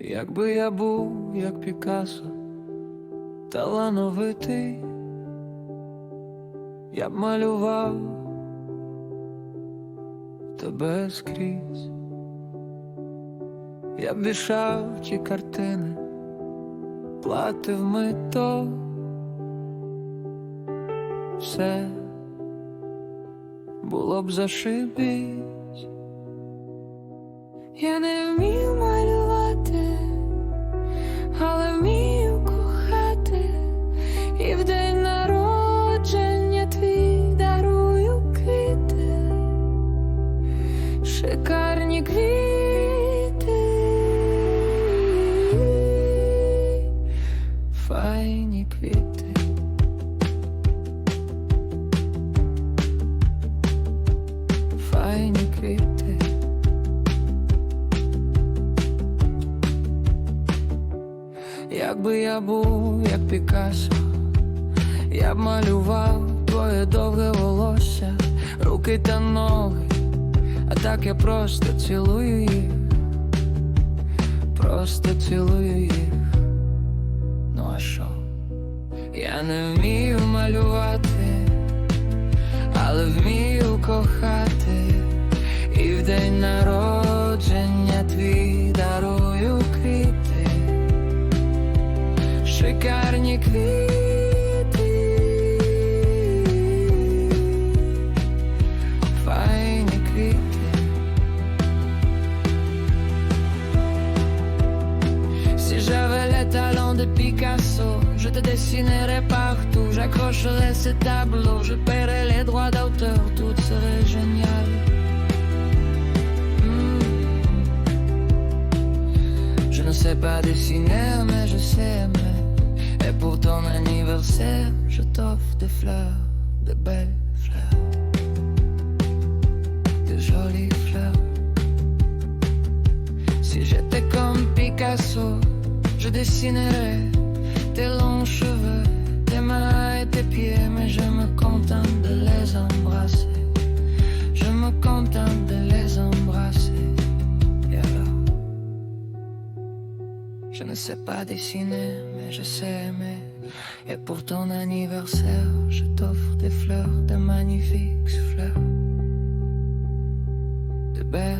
Якби я був, як Пікассо, талановитий, я б малював тебе скрізь, я б вішав ті картини, платив мито, все було б зашибісь. Я не вмію шикарні квіти, Файні квіти. Файні квіти. Якби я був, як Пікассо, я б малював твоє довге волосся, руки та ноги, а так я просто цілую їх, просто цілую їх. Ну а що? Я не вмію малювати, але вмію кохати, і в день народження твій дарую квіти, шикарні квіти, Picasso, je te dessinerais partout, j'accrocherais ces tableaux, je paierais les droits d'auteur, tout serait génial. Hmm. Je ne sais pas dessiner, mais je sais aimer. Et pour ton anniversaire, je t'offre des fleurs, de belles fleurs, de jolies fleurs. Si j'étais comme Picasso, je dessinerais Je ne sais pas dessiner, mais je sais aimer. Et pour ton anniversaire, je t'offre des fleurs, de magnifiques fleurs. De belles